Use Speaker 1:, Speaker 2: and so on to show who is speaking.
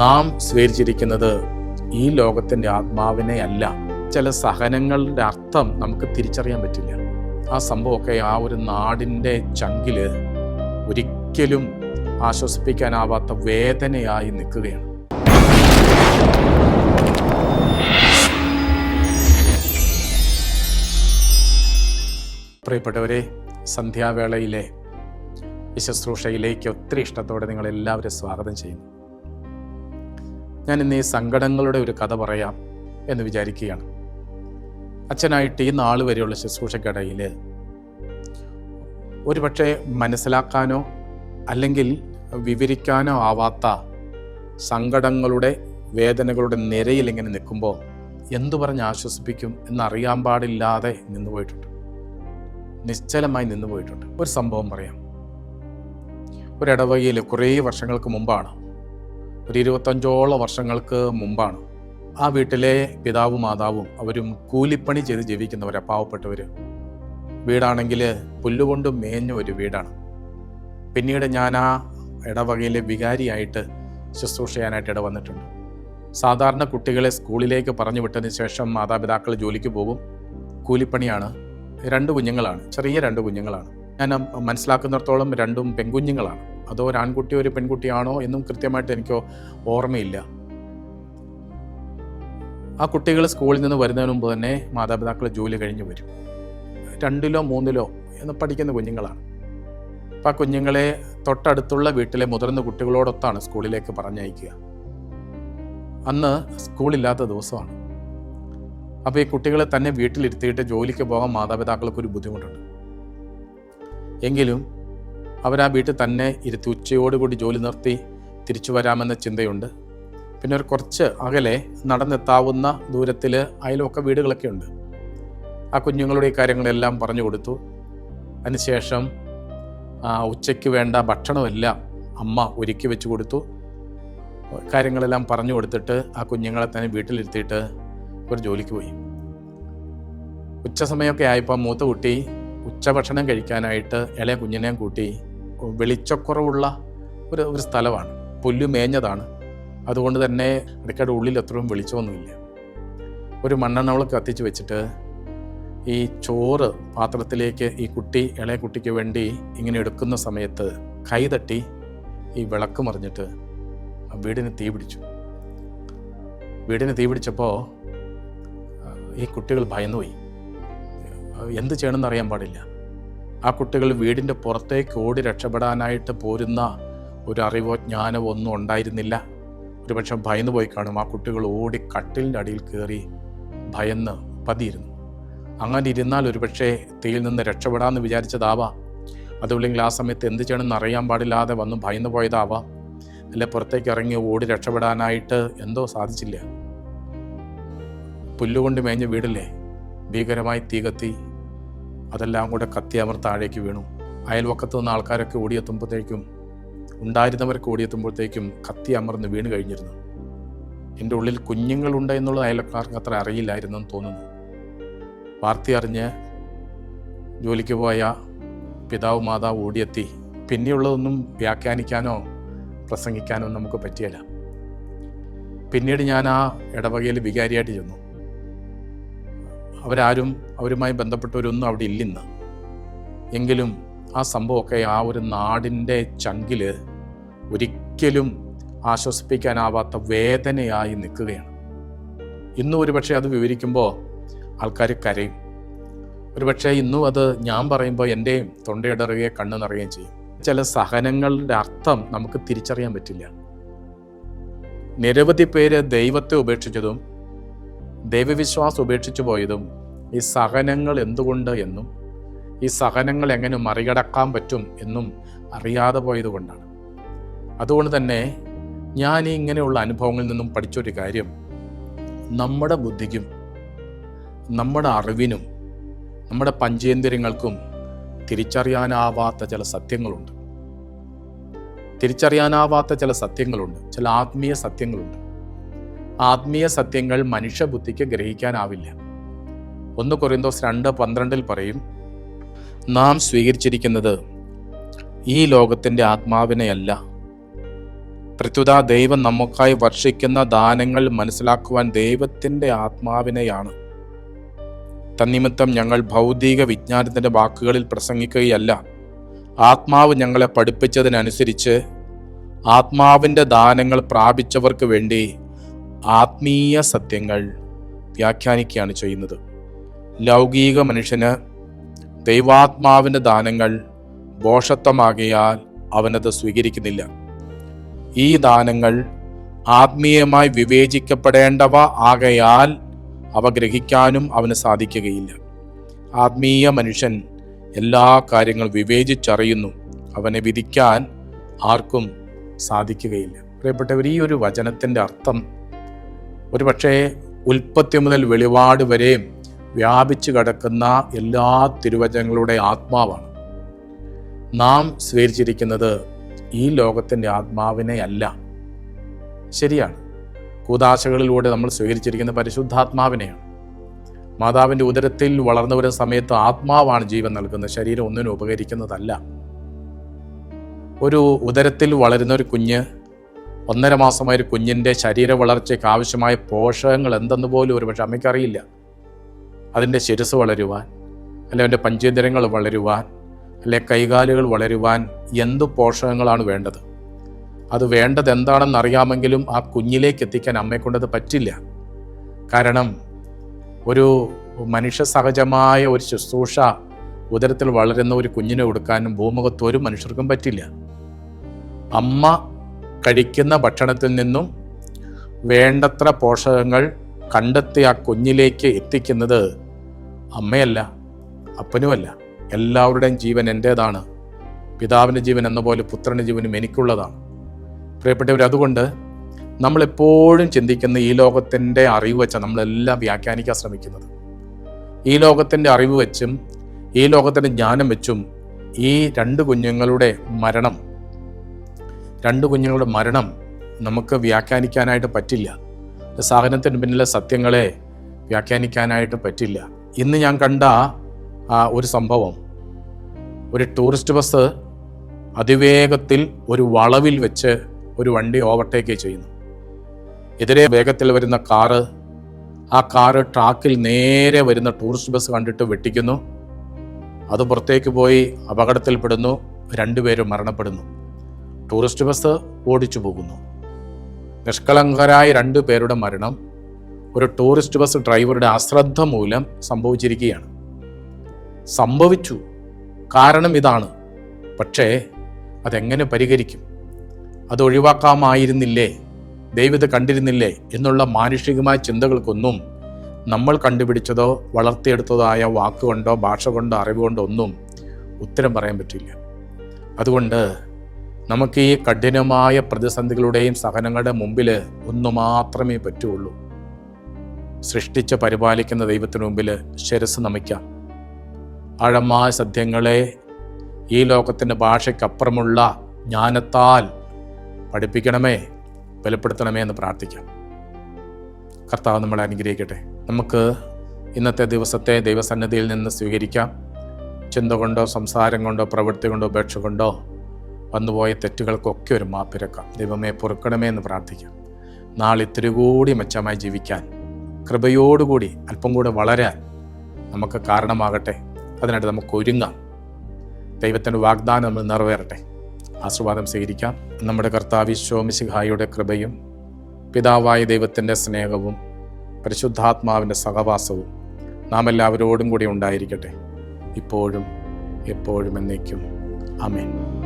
Speaker 1: നാം സ്വീകരിച്ചിരിക്കുന്നത് ഈ ലോകത്തിന്റെ ആത്മാവിനെ അല്ല ചില സഹനങ്ങളുടെ അർത്ഥം നമുക്ക് തിരിച്ചറിയാൻ പറ്റില്ല. ആ സംഭവമൊക്കെ ആ ഒരു നാടിന്റെ ചങ്കിൽ ഒരിക്കലും ആശ്വസിപ്പിക്കാനാവാത്ത വേദനയായി നിൽക്കുകയാണ്. പ്രിയപ്പെട്ടവരെ സന്ധ്യാവേളയിലെ വിശുശ്രൂഷയിലേക്ക് ശുശ്രൂഷയിലേക്ക് ഒത്തിരി ഇഷ്ടത്തോടെ നിങ്ങൾ എല്ലാവരും സ്വാഗതം ചെയ്യുന്നു. ഞാൻ ഇന്ന് ഈ സങ്കടങ്ങളുടെ ഒരു കഥ പറയാം എന്ന് വിചാരിക്കുകയാണ്. അച്ഛനായിട്ട് ഈ നാൾ വരെയുള്ള ശുശ്രൂഷക്കിടയിൽ ഒരുപക്ഷെ മനസ്സിലാക്കാനോ അല്ലെങ്കിൽ വിവരിക്കാനോ ആവാത്ത സങ്കടങ്ങളുടെ വേദനകളുടെ നിരയിൽ ഇങ്ങനെ നിൽക്കുമ്പോൾ എന്തു പറഞ്ഞ് ആശ്വസിപ്പിക്കും എന്നറിയാൻ പാടില്ലാതെ നിന്നുപോയിട്ടുണ്ട് നിശ്ചലമായി നിന്നുപോയിട്ടുണ്ട് ഒരു സംഭവം പറയാം. ഒരിടവകയിൽ കുറേ വർഷങ്ങൾക്ക് മുമ്പാണ് ഒരു ഇരുപത്തഞ്ചോളം വർഷങ്ങൾക്ക് മുമ്പാണ് ആ വീട്ടിലെ പിതാവും മാതാവും അവരും കൂലിപ്പണി ചെയ്ത് ജീവിക്കുന്നവരാ പാവപ്പെട്ടവർ വീടാണെങ്കിൽ പുല്ലുകൊണ്ട് മേഞ്ഞ ഒരു വീടാണ്. പിന്നീട് ഞാൻ ആ ഇടവകയിലെ വികാരിയായിട്ട് ശുശ്രൂഷ ചെയ്യാനായിട്ട് ഇട വന്നിട്ടുണ്ട്. സാധാരണ കുട്ടികളെ സ്കൂളിലേക്ക് പറഞ്ഞു വിട്ടതിന് ശേഷം മാതാപിതാക്കൾ ജോലിക്ക് പോകും. കൂലിപ്പണിയാണ്. രണ്ട് കുഞ്ഞുങ്ങളാണ്. ചെറിയ രണ്ട് കുഞ്ഞുങ്ങളാണ്. ഞാൻ മനസ്സിലാക്കുന്നിടത്തോളം രണ്ടും പെൺകുഞ്ഞുങ്ങളാണ്. അതോ ഒരാൺകുട്ടിയോ ഒരു പെൺകുട്ടിയാണോ എന്നും കൃത്യമായിട്ട് എനിക്ക് ഓർമ്മയില്ല. ആ കുട്ടികൾ സ്കൂളിൽ നിന്ന് വരുന്നതിന് മുമ്പ് തന്നെ മാതാപിതാക്കൾ ജോലി കഴിഞ്ഞ് വരും. രണ്ടിലോ മൂന്നിലോ എന്ന് പഠിക്കുന്ന കുഞ്ഞുങ്ങളാണ്. അപ്പം ആ കുഞ്ഞുങ്ങളെ തൊട്ടടുത്തുള്ള വീട്ടിലെ മുതിർന്ന കുട്ടികളോടൊത്താണ് സ്കൂളിലേക്ക് പറഞ്ഞയക്കുക. അന്ന് സ്കൂളില്ലാത്ത ദിവസമാണ്. അപ്പോൾ ഈ കുട്ടികളെ തന്നെ വീട്ടിലിരുത്തിയിട്ട് ജോലിക്ക് പോകാൻ മാതാപിതാക്കൾക്ക് ഒരു ബുദ്ധിമുട്ടുണ്ട്. എങ്കിലും അവർ ആ വീട്ടിൽ തന്നെ ഇരുത്തി ഉച്ചയോടുകൂടി ജോലി നിർത്തി തിരിച്ചു വരാമെന്ന ചിന്തയുണ്ട്. പിന്നെ ഒരു കുറച്ച് അകലെ നടന്നെത്താവുന്ന ദൂരത്തിൽ അയലൊക്കെ വീടുകളൊക്കെ ഉണ്ട്. ആ കുഞ്ഞുങ്ങളുടെ കാര്യങ്ങളെല്ലാം പറഞ്ഞു കൊടുത്തു. അതിനുശേഷം ഉച്ചയ്ക്ക് വേണ്ട ഭക്ഷണമെല്ലാം അമ്മ ഒരുക്കി വെച്ച് കൊടുത്തു. കാര്യങ്ങളെല്ലാം പറഞ്ഞു കൊടുത്തിട്ട് ആ കുഞ്ഞുങ്ങളെ തന്നെ വീട്ടിലിരുത്തിയിട്ട് ഒരു ജോലിക്ക് പോയി. ഉച്ച സമയമൊക്കെ ആയപ്പോൾ മൂത്ത കുട്ടി ഉച്ചഭക്ഷണം കഴിക്കാനായിട്ട് ഇളയ കുഞ്ഞിനെയും കൂട്ടി വെളിച്ചക്കുറവുള്ള ഒരു ഒരു സ്ഥലമാണ്. പുല്ല് മേഞ്ഞതാണ്. അതുകൊണ്ട് തന്നെ ഇടയ്ക്കയുടെ ഉള്ളിൽ എത്രയും വെളിച്ചമൊന്നുമില്ല. ഒരു മണ്ണെണ്ണ വിളക്ക് കത്തിച്ച് വെച്ചിട്ട് ഈ ചോറ് പാത്രത്തിലേക്ക് ഈ കുട്ടി ഇളയ കുട്ടിക്ക് വേണ്ടി ഇങ്ങനെ എടുക്കുന്ന സമയത്ത് കൈ തട്ടി ഈ വിളക്ക് മറിഞ്ഞിട്ട് ആ വീടിന് തീ പിടിച്ചു. വീടിന് തീ പിടിച്ചപ്പോൾ ഈ കുട്ടികൾ ഭയന്നുപോയി. എന്ത് ചെയ്യണമെന്ന് അറിയാൻ പാടില്ല. ആ കുട്ടികൾ വീടിന്റെ പുറത്തേക്ക് ഓടി രക്ഷപ്പെടാനായിട്ട് പോരുന്ന ഒരു അറിവോ ജ്ഞാനമോ ഒന്നും ഉണ്ടായിരുന്നില്ല. ഒരുപക്ഷെ ഭയന്ന് പോയി കാണും. ആ കുട്ടികൾ ഓടി കട്ടിലിന്റെ അടിയിൽ കയറി ഭയന്ന് പതിയിരുന്നു. അങ്ങനെ ഇരുന്നാൽ ഒരുപക്ഷെ തീയിൽ നിന്ന് രക്ഷപ്പെടാമെന്ന് വിചാരിച്ചതാവാം. അതുമില്ലെങ്കിൽ ആ സമയത്ത് എന്ത് ചെയ്യണമെന്ന് അറിയാൻ പാടില്ലാതെ വന്ന് ഭയന്ന് പോയതാവാം. അല്ലെ പുറത്തേക്ക് ഇറങ്ങി ഓടി രക്ഷപ്പെടാനായിട്ട് എന്തോ സാധിച്ചില്ല. പുല്ലുകൊണ്ട് മേഞ്ഞ വീടില്ലേ? ഭീകരമായി തീ കത്തി അതെല്ലാം കൂടെ കത്തിയമർ താഴേക്ക് വീണു. അയൽവക്കത്ത് നിന്ന് ആൾക്കാരൊക്കെ ഓടിയെത്തുമ്പോഴത്തേക്കും ഉണ്ടായിരുന്നവരൊക്കെ ഓടിയെത്തുമ്പോഴത്തേക്കും കത്തി അമർന്ന് വീണ് കഴിഞ്ഞിരുന്നു. എന്റെ ഉള്ളിൽ കുഞ്ഞുങ്ങളുണ്ട് എന്നുള്ളത് അയൽക്കാർക്ക് അത്ര അറിയില്ലായിരുന്നെന്ന് തോന്നുന്നു. വാർത്ത അറിഞ്ഞ് ജോലിക്ക് പോയ പിതാവ് മാതാവ് ഓടിയെത്തി. പിന്നെയുള്ളതൊന്നും വ്യാഖ്യാനിക്കാനോ പ്രസംഗിക്കാനോ നമുക്ക് പറ്റിയല്ല. പിന്നീട് ഞാൻ ആ ഇടവകയിൽ വികാരിയായിട്ട് ചെന്നു. അവരാരും അവരുമായി ബന്ധപ്പെട്ടവരൊന്നും അവിടെ ഇല്ലിന്ന്. എങ്കിലും ആ സംഭവമൊക്കെ ആ ഒരു നാടിന്റെ ചങ്കിൽ ഒരിക്കലും ആശ്വസിപ്പിക്കാനാവാത്ത വേദനയായി നിൽക്കുകയാണ്. ഇന്നും ഒരുപക്ഷെ അത് വിവരിക്കുമ്പോൾ ആൾക്കാർ കരയും. ഒരുപക്ഷെ ഇന്നും അത് ഞാൻ പറയുമ്പോൾ എന്റെയും തൊണ്ടയിടറുകയും കണ്ണു നിറയുകയും ചെയ്യും. ചില സഹനങ്ങളുടെ അർത്ഥം നമുക്ക് തിരിച്ചറിയാൻ പറ്റില്ല. നിരവധി പേര് ദൈവത്തെ ഉപേക്ഷിച്ചതും ദൈവവിശ്വാസം ഉപേക്ഷിച്ചു പോയതും ഈ സഹനങ്ങൾ എന്തുകൊണ്ട് എന്നും ഈ സഹനങ്ങൾ എങ്ങനെ മറികടക്കാൻ പറ്റും എന്നും അറിയാതെ പോയതുകൊണ്ടാണ് അതുകൊണ്ട് തന്നെ ഞാൻ ഈ ഇങ്ങനെയുള്ള അനുഭവങ്ങളിൽ നിന്നും പഠിച്ചൊരു കാര്യം. നമ്മുടെ ബുദ്ധിക്കും നമ്മുടെ അറിവിനും നമ്മുടെ പഞ്ചേന്ദ്രിയങ്ങൾക്കും തിരിച്ചറിയാനാവാത്ത ചില സത്യങ്ങളുണ്ട്. തിരിച്ചറിയാനാവാത്ത ചില സത്യങ്ങളുണ്ട് ചില ആത്മീയ സത്യങ്ങളുണ്ട്. ആത്മീയ സത്യങ്ങൾ മനുഷ്യബുദ്ധിക്ക് ഗ്രഹിക്കാനാവില്ല. ഒന്ന് കൊറിന്തോസ് രണ്ട് പന്ത്രണ്ടിൽ പറയും നാം സ്വീകരിച്ചിരിക്കുന്നത് ഈ ലോകത്തിന്റെ ആത്മാവിനെയല്ല. പ്രത്യുത ദൈവം നമുക്കായി വർഷിക്കുന്ന ദാനങ്ങൾ മനസ്സിലാക്കുവാൻ ദൈവത്തിന്റെ ആത്മാവിനെയാണ്. തന്നിമിത്തം ഞങ്ങൾ ഭൗതിക വിജ്ഞാനത്തിന്റെ വാക്കുകളിൽ പ്രസംഗിക്കുകയല്ല. ആത്മാവ് ഞങ്ങളെ പഠിപ്പിച്ചതിനനുസരിച്ച് ആത്മാവിന്റെ ദാനങ്ങൾ പ്രാപിച്ചവർക്ക് വേണ്ടി ആത്മീയ സത്യങ്ങൾ വ്യാഖ്യാനിക്കുകയാണ് ചെയ്യുന്നത്. ലൗകിക മനുഷ്യന് ദൈവാത്മാവിന്റെ ദാനങ്ങൾ ബോഷത്വമാകിയാൽ അവനത് സ്വീകരിക്കുന്നില്ല. ഈ ദാനങ്ങൾ ആത്മീയമായി വിവേചിക്കപ്പെടേണ്ടവ ആകയാൽ അവ ഗ്രഹിക്കാനും അവന് സാധിക്കുകയില്ല. ആത്മീയ മനുഷ്യൻ എല്ലാ കാര്യങ്ങളും വിവേചിച്ചറിയുന്നു. അവനെ വിധിക്കാൻ ആർക്കും സാധിക്കുകയില്ല. പ്രിയപ്പെട്ടവർ ഈ ഒരു വചനത്തിന്റെ അർത്ഥം ഒരുപക്ഷേ ഉൽപ്പത്തി മുതൽ വെളിപാട് വരെ വ്യാപിച്ചു കിടക്കുന്ന എല്ലാ തിരുവചനങ്ങളുടെ ആത്മാവാണ്. നാം സ്വീകരിച്ചിരിക്കുന്നത് ഈ ലോകത്തിന്റെ ആത്മാവിനെ അല്ല ശരിയാണ്. കൂതാശകളിലൂടെ നമ്മൾ സ്വീകരിച്ചിരിക്കുന്ന പരിശുദ്ധാത്മാവിനെയാണ്. മാതാവിന്റെ ഉദരത്തിൽ വളർന്നു വരുന്ന സമയത്ത് ആത്മാവാണ് ജീവൻ നൽകുന്നത്. ശരീരം ഒന്നിനും ഉപകരിക്കുന്നതല്ല. ഒരു ഉദരത്തിൽ വളരുന്ന ഒരു കുഞ്ഞ് ഒന്നര മാസമായ ഒരു കുഞ്ഞിന്റെ ശരീര വളർച്ചയ്ക്ക് ആവശ്യമായ പോഷകങ്ങൾ എന്തെന്ന് പോലും ഒരു പക്ഷെ അമ്മയ്ക്കറിയില്ല. അതിന്റെ ശിരസ് വളരുവാൻ അല്ലെ അവന്റെ പഞ്ചേന്ദ്രങ്ങൾ വളരുവാൻ അല്ലെ കൈകാലുകൾ വളരുവാൻ എന്ത് പോഷകങ്ങളാണ് വേണ്ടത്? അത് വേണ്ടത് എന്താണെന്ന് അറിയാമെങ്കിലും ആ കുഞ്ഞിലേക്ക് എത്തിക്കാൻ അമ്മയെക്കൊണ്ടത് പറ്റില്ല. കാരണം ഒരു മനുഷ്യ സഹജമായ ഒരു ശുശ്രൂഷ ഉദരത്തിൽ വളരുന്ന ഒരു കുഞ്ഞിനെ കൊടുക്കാനും ഭൂമുഖത്ത് ഒരു മനുഷ്യർക്കും പറ്റില്ല. അമ്മ കഴിക്കുന്ന ഭക്ഷണത്തിൽ നിന്നും വേണ്ടത്ര പോഷകങ്ങൾ കണ്ടെത്തി ആ കുഞ്ഞിലേക്ക് എത്തിക്കുന്നത് അമ്മയല്ല അപ്പനുമല്ല. എല്ലാവരുടെയും ജീവൻ എന്റേതാണ് പിതാവിന്റെ ജീവൻ എന്ന പോലെ പുത്രന്റെ ജീവനും എനിക്കുള്ളതാണ്. പ്രിയപ്പെട്ടവർ അതുകൊണ്ട് നമ്മളെപ്പോഴും ചിന്തിക്കുന്ന ഈ ലോകത്തിന്റെ അറിവ് വെച്ചാണ് നമ്മളെല്ലാം വ്യാഖ്യാനിക്കാൻ ശ്രമിക്കുന്നത്. ഈ ലോകത്തിന്റെ അറിവ് വെച്ചും ഈ ലോകത്തിന്റെ ജ്ഞാനം വെച്ചും ഈ രണ്ട് കുഞ്ഞുങ്ങളുടെ മരണം രണ്ട് കുഞ്ഞുങ്ങളുടെ മരണം നമുക്ക് വ്യാഖ്യാനിക്കാനായിട്ട് പറ്റില്ല. സാഹചര്യത്തിന് പിന്നിലെ സത്യങ്ങളെ വ്യാഖ്യാനിക്കാനായിട്ട് പറ്റില്ല. ഇന്ന് ഞാൻ കണ്ട ഒരു സംഭവം ഒരു ടൂറിസ്റ്റ് ബസ് അതിവേഗത്തിൽ ഒരു വളവിൽ വെച്ച് ഒരു വണ്ടി ഓവർടേക്ക് ചെയ്യുന്നു. എതിരെ വേഗത്തിൽ വരുന്ന കാറ് ആ കാറ് ട്രാക്കിൽ നേരെ വരുന്ന ടൂറിസ്റ്റ് ബസ് കണ്ടിട്ട് വെട്ടിക്കുന്നു. അത് പുറത്തേക്ക് പോയി അപകടത്തിൽപ്പെടുന്നു രണ്ടുപേരും മരണപ്പെടുന്നു. ടൂറിസ്റ്റ് ബസ് ഓടിച്ചു പോകുന്നു. നിഷ്കളങ്കരായ രണ്ടു പേരുടെ മരണം ഒരു ടൂറിസ്റ്റ് ബസ് ഡ്രൈവറുടെ അശ്രദ്ധ മൂലം സംഭവിച്ചിരിക്കുകയാണ്. സംഭവിച്ചു. കാരണം ഇതാണ്. പക്ഷേ അതെങ്ങനെ പരിഹരിക്കും? അത് ഒഴിവാക്കാമായിരുന്നില്ലേ? ദൈവത്തെ കണ്ടിരുന്നില്ലേ? എന്നുള്ള മാനുഷികമായ ചിന്തകൾക്കൊന്നും നമ്മൾ കണ്ടുപിടിച്ചതോ വളർത്തിയെടുത്തതോ ആയ വാക്കുകൊണ്ടോ ഭാഷ കൊണ്ടോ അറിവ് കൊണ്ടോ ഒന്നും ഉത്തരം പറയാൻ പറ്റില്ല. അതുകൊണ്ട് നമുക്ക് ഈ കഠിനമായ പ്രതിസന്ധികളുടെയും സഹനങ്ങളുടെ മുമ്പിൽ ഒന്നു മാത്രമേ പറ്റുള്ളൂ. സൃഷ്ടിച്ച് പരിപാലിക്കുന്ന ദൈവത്തിന് മുമ്പിൽ ശിരസ് നമിക്കാം. ആഴമായ സത്യങ്ങളെ ഈ ലോകത്തിന്റെ ഭാഷയ്ക്കപ്പുറമുള്ള ജ്ഞാനത്താൽ പഠിപ്പിക്കണമേ ബലപ്പെടുത്തണമേ എന്ന് പ്രാർത്ഥിക്കാം. കർത്താവ് നമ്മളെ അനുഗ്രഹിക്കട്ടെ. നമുക്ക് ഇന്നത്തെ ദിവസത്തെ ദൈവസന്നിധിയിൽ നിന്ന് സ്വീകരിക്കാം. ചിന്ത കൊണ്ടോ സംസാരം കൊണ്ടോ പ്രവൃത്തി കൊണ്ടോ ഉപേക്ഷ കൊണ്ടോ വന്നുപോയ തെറ്റുകൾക്കൊക്കെ ഒരു മാപ്പിരക്കാം ദൈവമേ പൊറുക്കണമേ എന്ന് പ്രാർത്ഥിക്കാം. നാളെ ഇത്തിരി കൂടി മെച്ചമായി ജീവിക്കാൻ കൃപയോടുകൂടി അല്പം കൂടെ വളരാൻ നമുക്ക് കാരണമാകട്ടെ. അതിനായിട്ട് നമുക്ക് ഒരുങ്ങാം. ദൈവത്തിന്റെ വാഗ്ദാനം നമ്മൾ നിറവേറട്ടെ. ആശീർവാദം സ്വീകരിക്കാം. നമ്മുടെ കർത്താവ് ശോമിശിഹായുടെ കൃപയും പിതാവായ ദൈവത്തിന്റെ സ്നേഹവും പരിശുദ്ധാത്മാവിന്റെ സഹവാസവും നാം എല്ലാവരോടും കൂടി ഉണ്ടായിരിക്കട്ടെ. ഇപ്പോഴും എപ്പോഴും എന്നേക്കും. അമേൻ